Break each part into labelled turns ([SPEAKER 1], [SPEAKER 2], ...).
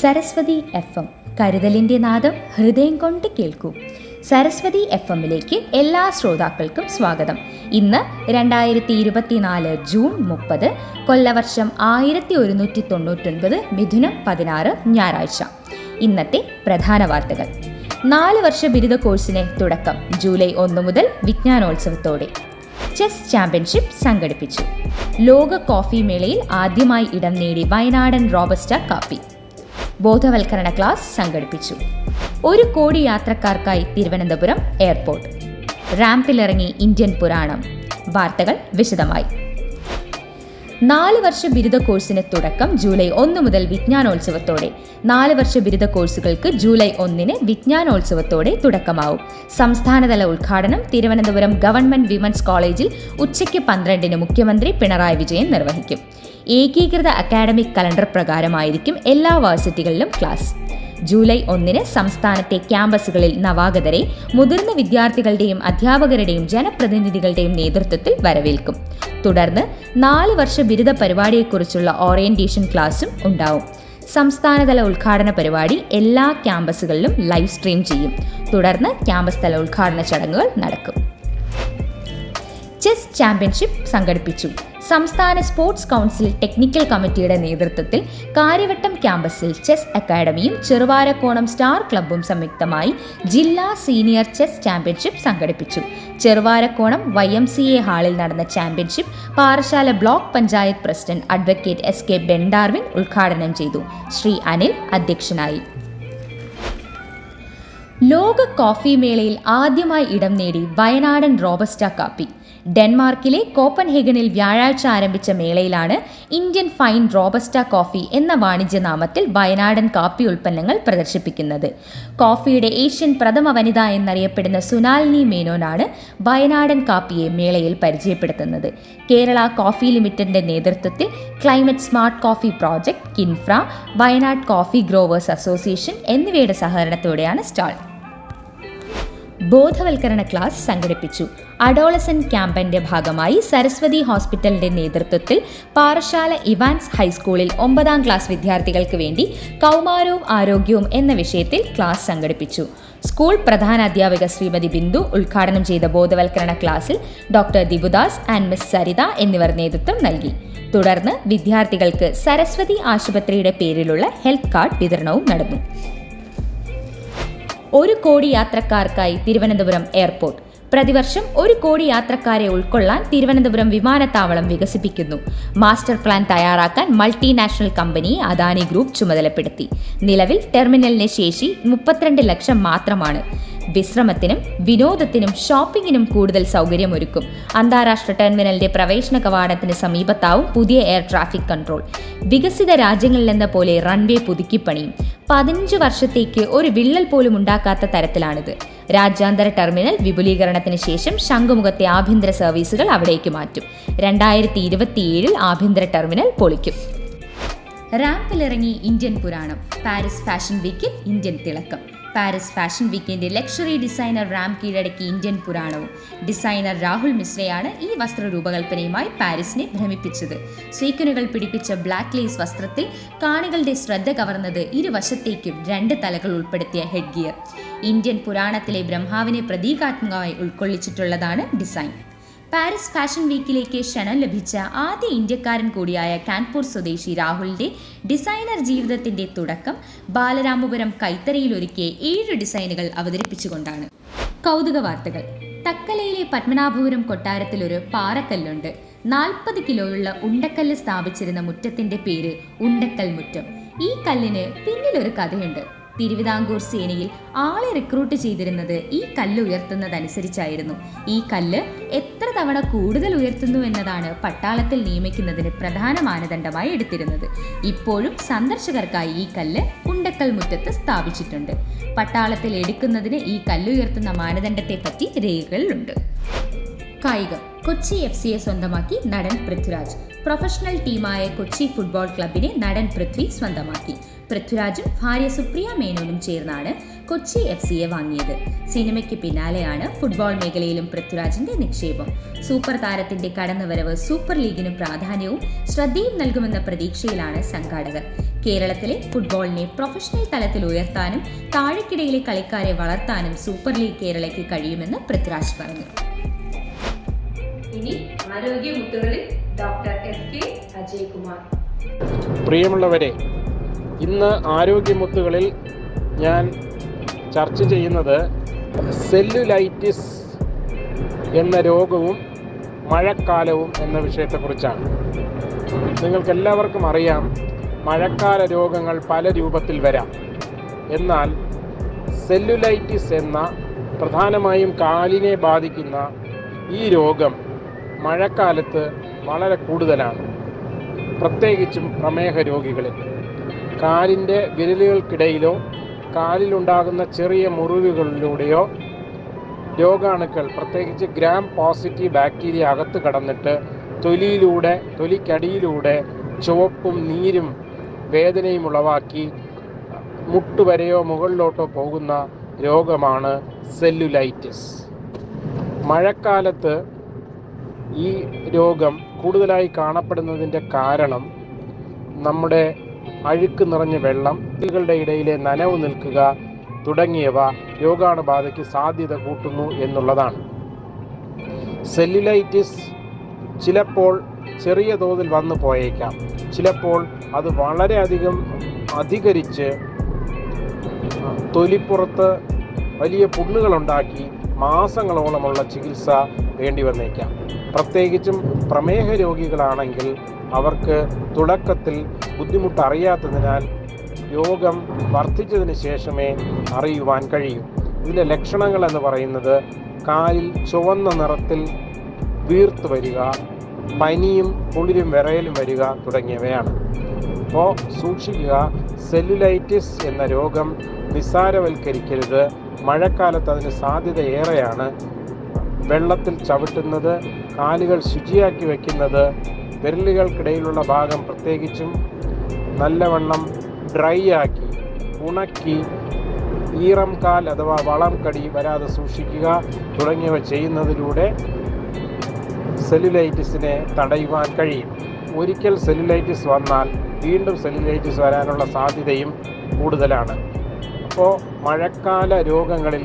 [SPEAKER 1] Saraswati F M. കരുതലിന്റെ നാദം ഹൃദയം കൊണ്ട് കേൾക്കൂ. സരസ്വതി എഫ് എമ്മിലേക്ക് എല്ലാ ശ്രോതാക്കൾക്കും സ്വാഗതം. ഇന്ന് രണ്ടായിരത്തി ഇരുപത്തിനാല് ജൂൺ മുപ്പത് കൊല്ലവർഷം ആയിരത്തി ഒരുന്നൂറ്റി തൊണ്ണൂറ്റൊൻപത് മിഥുനം പതിനാറ് ഞായറാഴ്ച. ഇന്നത്തെ പ്രധാന വാർത്തകൾ. നാല് വർഷ ബിരുദ കോഴ്സിന് തുടക്കം ജൂലൈ ഒന്ന് മുതൽ വിജ്ഞാനോത്സവത്തോടെ. ചെസ് ചാമ്പ്യൻഷിപ്പ് സംഘടിപ്പിച്ചു. ലോക കോഫി മേളയിൽ ആദ്യമായി ഇടം നേടി വയനാടൻ റോബസ്റ്റ കാപ്പി. ബോധവൽക്കരണ ക്ലാസ് സംഘടിപ്പിച്ചു. ഒരു കോടി യാത്രക്കാർക്കായി തിരുവനന്തപുരം എയർപോർട്ട്. റാമ്പിലിറങ്ങി ഇന്ത്യൻ പുരാണം. വാർത്തകൾ വിശദമായി. നാല് വർഷ ബിരുദ കോഴ്സിന് തുടക്കം ജൂലൈ ഒന്ന് മുതൽ വിജ്ഞാനോത്സവത്തോടെ. നാല് വർഷ ബിരുദ കോഴ്സുകൾക്ക് ജൂലൈ ഒന്നിന് വിജ്ഞാനോത്സവത്തോടെ തുടക്കമാവും. സംസ്ഥാനതല ഉദ്ഘാടനം തിരുവനന്തപുരം ഗവൺമെന്റ് വിമൻസ് കോളേജിൽ ഉച്ചയ്ക്ക് പന്ത്രണ്ടിന് മുഖ്യമന്ത്രി പിണറായി വിജയൻ നിർവഹിക്കും. ഏകീകൃത അക്കാഡമിക് കലണ്ടർ പ്രകാരമായിരിക്കും എല്ലാ വേഴ്സിറ്റികളിലും ക്ലാസ്. ജൂലൈ ഒന്നിന് സംസ്ഥാനത്തെ ക്യാമ്പസുകളിൽ നവാഗതരെ മുതിർന്ന വിദ്യാർത്ഥികളുടെയും അധ്യാപകരുടെയും ജനപ്രതിനിധികളുടെയും നേതൃത്വത്തിൽ വരവേൽക്കും. തുടർന്ന് നാല് വർഷ ബിരുദ പരിപാടിയെക്കുറിച്ചുള്ള ഓറിയന്റേഷൻ ക്ലാസും ഉണ്ടാവും. സംസ്ഥാനതല ഉദ്ഘാടന പരിപാടി എല്ലാ ക്യാമ്പസുകളിലും ലൈവ് സ്ട്രീം ചെയ്യും. തുടർന്ന് ക്യാമ്പസ് തല ഉദ്ഘാടന ചടങ്ങുകൾ നടക്കും. ചെസ് ചാമ്പ്യൻഷിപ്പ് സംഘടിപ്പിച്ചു. സംസ്ഥാന സ്പോർട്സ് കൗൺസിൽ ടെക്നിക്കൽ കമ്മിറ്റിയുടെ നേതൃത്വത്തിൽ കാര്യവട്ടം ക്യാമ്പസിൽ ചെസ് അക്കാദമിയും ചെറുവാരക്കോണം സ്റ്റാർ ക്ലബ്ബും സംയുക്തമായി ജില്ലാ സീനിയർ ചെസ് ചാമ്പ്യൻഷിപ്പ് സംഘടിപ്പിച്ചു. Cheruvarakonam Y M C A ഹാളിൽ നടന്ന championship Parassala block panchayat president advocate S K Bendarvin ഉദ്ഘാടനം ചെയ്തു. ശ്രീ അനിൽ അധ്യക്ഷനായി. ലോക കോഫി മേളയിൽ ആദ്യമായി ഇടം നേടി വയനാടൻ റോബസ്റ്റ കാപ്പി. ഡെൻമാർക്കിലെ കോപ്പൻഹേഗനിൽ വ്യാഴാഴ്ച ആരംഭിച്ച മേളയിലാണ് ഇന്ത്യൻ ഫൈൻ റോബസ്റ്റ കോഫി എന്ന വാണിജ്യനാമത്തിൽ വയനാടൻ കാപ്പി ഉൽപ്പന്നങ്ങൾ പ്രദർശിപ്പിക്കുന്നത്. കോഫിയുടെ ഏഷ്യൻ പ്രഥമ വനിത എന്നറിയപ്പെടുന്ന സുനാലിനി മേനോനാണ് വയനാടൻ കാപ്പിയെ മേളയിൽ പരിചയപ്പെടുത്തുന്നത്. കേരള കോഫി ലിമിറ്റഡിന്റെ നേതൃത്വത്തിൽ climate smart coffee project KINFRA Wayanad coffee growers association എന്നിവയുടെ സഹകരണത്തോടെയാണ് സ്റ്റാൾ. ബോധവൽക്കരണ ക്ലാസ് സംഘടിപ്പിച്ചു. അഡോളസൻ ക്യാമ്പയിന്റെ ഭാഗമായി സരസ്വതി ഹോസ്പിറ്റലിന്റെ നേതൃത്വത്തിൽ പാറശാല ഇവാൻസ് ഹൈസ്കൂളിൽ ഒമ്പതാം ക്ലാസ് വിദ്യാർത്ഥികൾക്ക് വേണ്ടി കൗമാരവും ആരോഗ്യവും എന്ന വിഷയത്തിൽ ക്ലാസ് സംഘടിപ്പിച്ചു. സ്കൂൾ പ്രധാന അധ്യാപിക ശ്രീമതി ബിന്ദു ഉദ്ഘാടനം ചെയ്ത ബോധവൽക്കരണ ക്ലാസ്സിൽ doctor Dibudas and Miss Saritha എന്നിവർ നേതൃത്വം നൽകി. തുടർന്ന് വിദ്യാർത്ഥികൾക്ക് സരസ്വതി ആശുപത്രിയുടെ പേരിലുള്ള ഹെൽത്ത് കാർഡ് വിതരണവും നടന്നു. ഒരു കോടി യാത്രക്കാർക്കായി തിരുവനന്തപുരം എയർപോർട്ട്. പ്രതിവർഷം ഒരു കോടി യാത്രക്കാരെ ഉൾക്കൊള്ളാൻ തിരുവനന്തപുരം വിമാനത്താവളം വികസിപ്പിക്കുന്നു. മാസ്റ്റർ പ്ലാൻ തയ്യാറാക്കാൻ മൾട്ടിനാഷണൽ കമ്പനി അദാനി ഗ്രൂപ്പ് ചുമതലപ്പെടുത്തി. നിലവിൽ ടെർമിനലിന് ശേഷി മുപ്പത്തിരണ്ട് ലക്ഷം മാത്രമാണ്. വിശ്രമത്തിനും വിനോദത്തിനും ഷോപ്പിംഗിനും കൂടുതൽ സൗകര്യമൊരുക്കും. അന്താരാഷ്ട്ര ടെർമിനലിന്റെ പ്രവേശന കവാടത്തിന് സമീപത്താവും പുതിയ എയർ ട്രാഫിക് കൺട്രോൾ. വികസിത രാജ്യങ്ങളിലെന്ന പോലെ റൺവേ പുതുക്കിപ്പണിയും. പതിനഞ്ച് വർഷത്തേക്ക് ഒരു വിള്ളൽ പോലും ഉണ്ടാക്കാത്ത തരത്തിലാണിത്. രാജ്യാന്തര ടെർമിനൽ വിപുലീകരണത്തിന് ശേഷം ശംഖുമുഖത്തെ ആഭ്യന്തര സർവീസുകൾ അവിടേക്ക് മാറ്റും. രണ്ടായിരത്തി ഇരുപത്തിയേഴിൽ ആഭ്യന്തര ടെർമിനൽ പൊളിക്കും. റാമ്പിലിറങ്ങി ഇന്ത്യൻ പുരാണം. പാരീസ് ഫാഷൻ വീക്കിൽ ഇന്ത്യൻ തിളക്കം. പാരീസ് ഫാഷൻ വീക്കിന്റെ ലക്ഷറി ഡിസൈനർ റാം കീഴടക്കി ഇന്ത്യൻ പുരാണവും. ഡിസൈനർ രാഹുൽ മിശ്രയാണ് ഈ വസ്ത്ര രൂപകൽപ്പനയുമായി പാരീസിനെ ഭ്രമിപ്പിച്ചത്. സ്വീക്കനുകൾ പിടിപ്പിച്ച ബ്ലാക്ക് ലേസ് വസ്ത്രത്തിൽ കാണികളുടെ ശ്രദ്ധ കവർന്നത് ഇരുവശത്തേക്കും രണ്ട് തലകൾ ഉൾപ്പെടുത്തിയ ഹെഡ് ഗിയർ ഇന്ത്യൻ പുരാണത്തിലെ ബ്രഹ്മാവിനെ പ്രതീകാത്മകമായി ഉൾക്കൊള്ളിച്ചിട്ടുള്ളതാണ് ഡിസൈൻ. പാരീസ് ഫാഷൻ വീക്കിലേക്ക് ക്ഷണം ലഭിച്ച ആദ്യ ഇന്ത്യക്കാരൻ കൂടിയായ കാൻപൂർ സ്വദേശി രാഹുലിന്റെ ഡിസൈനർ ജീവിതത്തിന്റെ തുടക്കം ബാലരാമപുരം കൈത്തറിയിൽ ഒരുക്കിയ ഏഴ് ഡിസൈനുകൾ അവതരിപ്പിച്ചുകൊണ്ടാണ്. കൗതുക വാർത്തകൾ. തക്കലയിലെ പത്മനാഭപുരം കൊട്ടാരത്തിൽ ഒരു പാറക്കല്ലുണ്ട്. നാൽപ്പത് കിലോയുള്ള ഉണ്ടക്കല്ല് സ്ഥാപിച്ചിരുന്ന മുറ്റത്തിന്റെ പേര് ഉണ്ടക്കൽ മുറ്റം. ഈ കല്ലിന് പിന്നിലൊരു കഥയുണ്ട്. തിരുവിതാംകൂർ സേനയിൽ ആളെ റിക്രൂട്ട് ചെയ്തിരുന്നത് ഈ കല്ല് ഉയർത്തുന്നതനുസരിച്ചായിരുന്നു. ഈ കല്ല് എത്ര തവണ കൂടുതൽ ഉയർത്തുന്നു എന്നതാണ് പട്ടാളത്തിൽ നിയമിക്കുന്നതിന് പ്രധാന മാനദണ്ഡമായി എടുത്തിരുന്നത്. ഇപ്പോഴും സന്ദർശകർക്കായി ഈ കല്ല് ഉണ്ടക്കൽ മുറ്റത്ത് സ്ഥാപിച്ചിട്ടുണ്ട്. പട്ടാളത്തിൽ എടുക്കുന്നതിന് ഈ കല്ലുയർത്തുന്ന മാനദണ്ഡത്തെപ്പറ്റി രേഖകളിലുണ്ട് കായികം. കൊച്ചി എഫ് സിയെ സ്വന്തമാക്കി നടൻ പൃഥ്വിരാജ്. പ്രൊഫഷണൽ ടീമായ കൊച്ചി ഫുട്ബോൾ ക്ലബിനെ നടൻ പൃഥ്വി സ്വന്തമാക്കി. പൃഥ്വിരാജും ഭാര്യ സുപ്രിയ മേനോനും ചേർന്നാണ് കൊച്ചി എഫ് സിയെ വാങ്ങിയത്. സിനിമയ്ക്ക് പിന്നാലെയാണ് ഫുട്ബോൾ മേഖലയിലും പൃഥ്വിരാജിന്റെ നിക്ഷേപം. സൂപ്പർ താരത്തിന്റെ കടന്നുവരവ് സൂപ്പർ ലീഗിന് പ്രാധാന്യവും ശ്രദ്ധയും നൽകുമെന്ന പ്രതീക്ഷയിലാണ് സംഘാടകർ. കേരളത്തിലെ ഫുട്ബോളിനെ പ്രൊഫഷണൽ തലത്തിൽ ഉയർത്താനും താഴെക്കിടയിലെ കളിക്കാരെ വളർത്താനും സൂപ്പർ ലീഗ് കേരളയ്ക്ക് കഴിയുമെന്ന് പൃഥ്വിരാജ് പറഞ്ഞു.
[SPEAKER 2] ഇനി ആരോഗ്യമുത്തുകളിൽ ഡോക്ടർ
[SPEAKER 3] പ്രിയമുള്ളവരെ ഇന്ന് ആരോഗ്യമുത്തുകളിൽ ഞാൻ ചർച്ച ചെയ്യുന്നത് സെല്ലുലൈറ്റിസ് എന്ന രോഗവും മഴക്കാലവും എന്ന വിഷയത്തെക്കുറിച്ചാണ്. നിങ്ങൾക്കെല്ലാവർക്കും അറിയാം മഴക്കാല രോഗങ്ങൾ പല രൂപത്തിൽ വരാം. എന്നാൽ സെല്ലുലൈറ്റിസ് എന്ന പ്രധാനമായും കാലിനെ ബാധിക്കുന്ന ഈ രോഗം മഴക്കാലത്ത് വളരെ കൂടുതലാണ് പ്രത്യേകിച്ചും പ്രമേഹ രോഗികളിൽ. കാലിന്റെ വിരലുകൾക്കിടയിലോ കാലിലുണ്ടാകുന്ന ചെറിയ മുറിവുകളിലൂടെയോ രോഗാണുക്കൾ പ്രത്യേകിച്ച് ഗ്രാം പോസിറ്റീവ് ബാക്ടീരിയ അകത്ത് കടന്നിട്ട് തൊലിയിലൂടെ തൊലിക്കടിയിലൂടെ ചുവപ്പും നീരും വേദനയും ഉളവാക്കി മുട്ടുവരെയോ മുകളിലോട്ടോ പോകുന്ന രോഗമാണ് സെല്ലുലൈറ്റിസ് മഴക്കാലത്ത് ഈ രോഗം കൂടുതലായി കാണപ്പെടുന്നതിന്റെ കാരണം നമ്മുടെ അഴുക്ക് നിറഞ്ഞ വെള്ളം കുട്ടികളുടെ ഇടയിലെ നനവ് നിൽക്കുക തുടങ്ങിയവ രോഗാണുബാധയ്ക്ക് സാധ്യത കൂട്ടുന്നു എന്നുള്ളതാണ്. സെല്ലുലൈറ്റിസ് ചിലപ്പോൾ ചെറിയ തോതിൽ വന്നു പോയേക്കാം. ചിലപ്പോൾ അത് വളരെയധികം അധികരിച്ച് തൊലിപ്പുറത്ത് വലിയ പുണ്ണുകളുണ്ടാക്കി മാസങ്ങളോളമുള്ള ചികിത്സ വേണ്ടി വന്നേക്കാം. പ്രത്യേകിച്ചും പ്രമേഹ രോഗികളാണെങ്കിൽ അവർക്ക് തുടക്കത്തിൽ ബുദ്ധിമുട്ട് അറിയാത്തതിനാൽ രോഗം വർദ്ധിച്ചതിന് ശേഷമേ അറിയുവാൻ കഴിയൂ. ഇതിന്റെ ലക്ഷണങ്ങൾ എന്ന് പറയുന്നത് കാലിൽ ചുവന്ന നിറത്തിൽ വീർത്ത് വരിക പനിയും കുളിരും വിറയലും വരിക തുടങ്ങിയവയാണ്. അപ്പോൾ സൂക്ഷിക്കുക സെല്ലുലൈറ്റിസ് എന്ന രോഗം നിസ്സാരവൽക്കരിക്കരുത്. മഴക്കാലത്ത് അതിന് സാധ്യത ഏറെയാണ്. വെള്ളത്തിൽ ചവിട്ടുന്നത് കാലുകൾ ശുചിയാക്കി വയ്ക്കുന്നത് വിരലുകൾക്കിടയിലുള്ള ഭാഗം പ്രത്യേകിച്ചും നല്ലവണ്ണം ഡ്രൈ ആക്കി ഉണക്കി ഈറം കാൽ അഥവാ വളം കടി വരാതെ സൂക്ഷിക്കുക തുടങ്ങിയവ ചെയ്യുന്നതിലൂടെ സെല്ലുലൈറ്റിസിനെ തടയുവാൻ കഴിയും. ഒരിക്കൽ സെല്ലുലൈറ്റിസ് വന്നാൽ വീണ്ടും സെല്ലുലൈറ്റിസ് വരാനുള്ള സാധ്യതയും കൂടുതലാണ്. അപ്പോൾ മഴക്കാല രോഗങ്ങളിൽ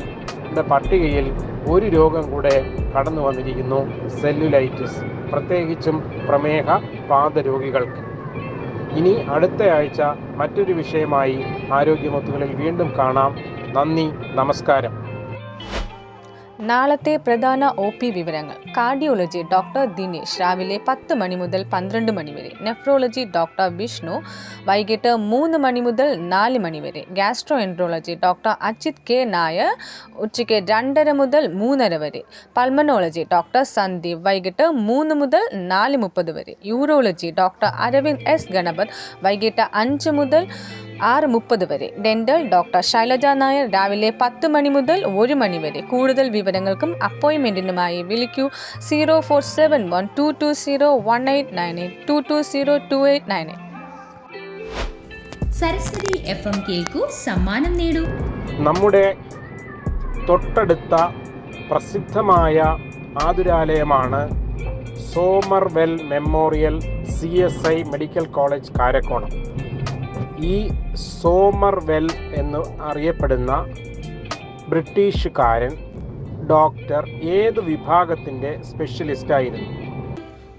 [SPEAKER 3] പട്ടികയിൽ ഒരു രോഗം കൂടെ കടന്നു വന്നിരിക്കുന്നു. സെല്ലുലൈറ്റിസ് പ്രത്യേകിച്ചും പ്രമേഹ പാദരോഗികൾക്ക്. ഇനി അടുത്ത ആഴ്ച മറ്റൊരു വിഷയമായി ആരോഗ്യമൊത്തുകളിൽ വീണ്ടും കാണാം. നന്ദി നമസ്കാരം.
[SPEAKER 4] നാളത്തെ പ്രധാന ഒ പി വിവരങ്ങൾ. കാർഡിയോളജി ഡോക്ടർ ദിനേശ് രാവിലെ പത്ത് മണി മുതൽ പന്ത്രണ്ട് മണി വരെ. നെഫ്രോളജി ഡോക്ടർ വിഷ്ണു വൈകിട്ട് മൂന്ന് മണി മുതൽ നാല് മണി വരെ. Gastroenterology doctor Ajith K Nair ഉച്ചയ്ക്ക് രണ്ടര മുതൽ മൂന്നര വരെ. പൾമനോളജി ഡോക്ടർ സന്ദീപ് വൈകിട്ട് മൂന്ന് മുതൽ നാല് മുപ്പത് വരെ. Urology doctor Aravind S Ganapath വൈകിട്ട് അഞ്ച് മുതൽ ആറ് മുപ്പത് വരെ. ഡെന്റൽ ഡോക്ടർ ശൈലജ നായർ രാവിലെ പത്ത് മണി മുതൽ ഒരു മണി വരെ കൂടുതൽ വിവരങ്ങൾക്കും അപ്പോയിൻമെന്റിനുമായി വിളിക്കൂ. Zero four seven one two two zero one eight nine eight two two zero two eight nine eight.
[SPEAKER 1] Saraswathi F M കേൾക്കൂ സമ്മാനം നേടൂ.
[SPEAKER 3] നമ്മുടെ തൊട്ടടുത്ത പ്രസിദ്ധമായ ആതുരാലയമാണ് Somervell memorial C S I medical college Karakonam. ഈ സോമർ സോമർവെൽ എന്ന് അറിയപ്പെടുന്ന ബ്രിട്ടീഷുകാരൻ doctor ഏത് വിഭാഗത്തിന്റെ സ്പെഷ്യലിസ്റ്റ് ആയിരുന്നു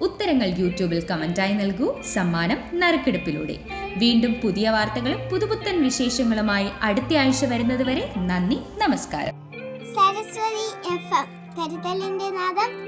[SPEAKER 1] ഉത്തരങ്ങൾ യൂട്യൂബിൽ കമന്റായി നൽകൂ. സമ്മാനം നറുക്കെടുപ്പിലൂടെ. വീണ്ടും പുതിയ വാർത്തകളും പുതുപുത്തൻ വിശേഷങ്ങളുമായി അടുത്ത ആഴ്ച വരുന്നതുവരെ നന്ദി നമസ്കാരം.
[SPEAKER 5] സരസ്വതി എഫ് എം കരുതലിന്റെ നാദം